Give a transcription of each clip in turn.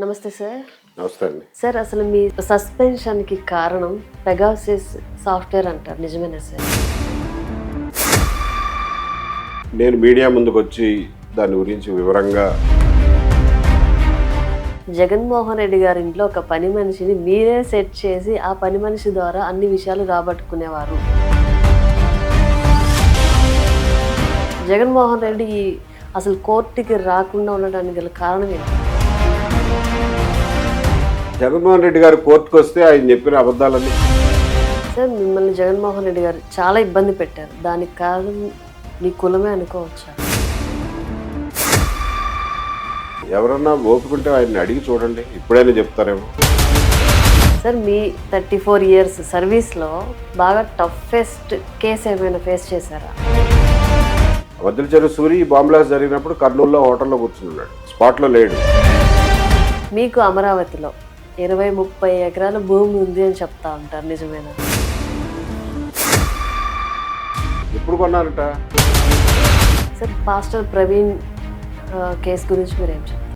నమస్తే సార్. నమస్తే అండి. సార్ అసలు మీ సస్పెన్షన్కి కారణం పెగాసిస్ సాఫ్ట్వేర్ అంటారు. నిజమేనా సార్? నేను మీడియా ముందుకు వచ్చి దాని గురించి వివరంగా జగన్మోహన్ రెడ్డి గారి ఇంట్లో ఒక పని మనిషిని మీరే సెట్ చేసి ఆ పని మనిషి ద్వారా అన్ని విషయాలు రాబట్టుకునేవారు. జగన్మోహన్ రెడ్డి అసలు కోర్టుకి రాకుండా ఉండడానికి గల కారణం ఏంటి? జగన్మోహన్ రెడ్డి గారు కోర్టుకు వస్తే ఆయన చెప్పిన అబద్ధాలన్నీ. సార్ మిమ్మల్ని జగన్మోహన్ రెడ్డి గారు చాలా ఇబ్బంది పెట్టారు. దానికి కారణం మీ కులమే అనుకోవచ్చా? ఎవరన్నా ఓపుకుంటే ఆయన్ని అడిగి చూడండి. ఇప్పుడైనా చెప్తారేమో. సార్ మీ థర్టీ ఫోర్ ఇయర్స్ సర్వీస్లో బాగా టఫెస్ట్ కేసు ఏమైనా ఫేస్ చేశారా? వద్దల చెరువు సూరి ఈ బాంబ్లాస్ జరిగినప్పుడు కర్నూలులో హోటల్లో కూర్చున్నాడు స్పాట్లో లేడు. మీకు అమరావతిలో ఇరవై ముప్పై ఎకరాల భూమి ఉంది అని చెప్తా ఉంటారు నిజమేనా? ఎప్పుడు కొన్నారట? సార్ పాస్టర్ ప్రవీణ్ కేసు గురించి మీరు ఏం చెప్తారు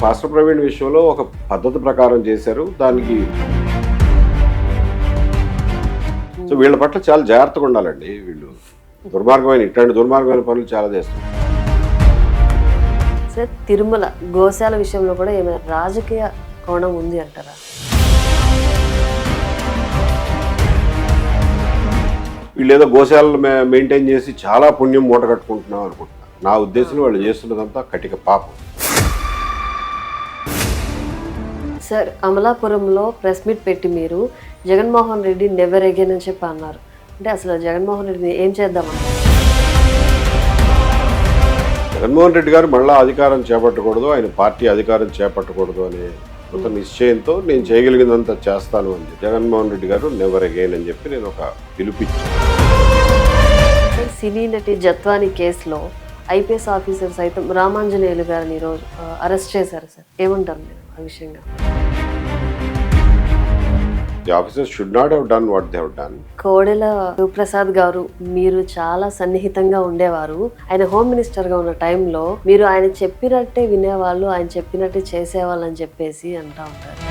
పాస్టర్ ప్రవీణ్ విషయంలో ఒక పద్ధతి ప్రకారం చేశారు దానికి సో వీళ్ళ పట్ల చాలా జాగ్రత్తగా ఉండాలండి వీళ్ళు. దుర్మార్గమైన ఇట్లాంటి దుర్మార్గమైన పనులు చాలా చేస్తారు సార్ తిరుమల గోశాల విషయంలో కూడా ఏమైనా రాజకీయ కోణం ఉంది అంటారా? వీళ్ళు ఏదో గోశాలను మెయింటైన్ చేసి చాలా పుణ్యం మూట కట్టుకుంటున్నాం అనుకుంటున్నారు. నా ఉద్దేశంలో వాళ్ళు చేస్తున్నదంతా కటిక పాపం. సార్ అమలాపురంలో ప్రెస్ మీట్ పెట్టి మీరు జగన్మోహన్ రెడ్డి నెవర్ అగైన్ అని చెప్పి అన్నారు. అంటే అసలు జగన్మోహన్ రెడ్డిని ఏం చేద్దామన్నారు జగన్మోహన్ రెడ్డి గారు మళ్ళీ అధికారం చేపట్టకూడదు ఆయన పార్టీ అధికారం చేపట్టకూడదు అనే ఒక నిశ్చయంతో నేను చేయగలిగినంత చేస్తాను అని జగన్మోహన్ రెడ్డి గారు నెవర్ అగైన్ అని చెప్పి నేను ఒక పిలుపిచ్చాను సినీ నటి జత్వాని కేసులో ఐపీఎస్ ఆఫీసర్ సైతం రామాంజనేయులు గారిని ఈరోజు అరెస్ట్ చేశారు సార్. ఏమంటారు మీరు ఆ విషయంగా the officers should not have done what they have done Kodela Suprasad గారు మీరు చాలా సన్నిహితంగా ఉండేవారు. ఆయన హోమ్ మినిస్టర్గా ఉన్న టైంలో మీరు ఆయన చెప్పినట్టే వినేవాళ్ళు ఆయన చెప్పినట్టే చేసేవాళ్ళు అని చెప్పేసి అంటా ఉంటారు.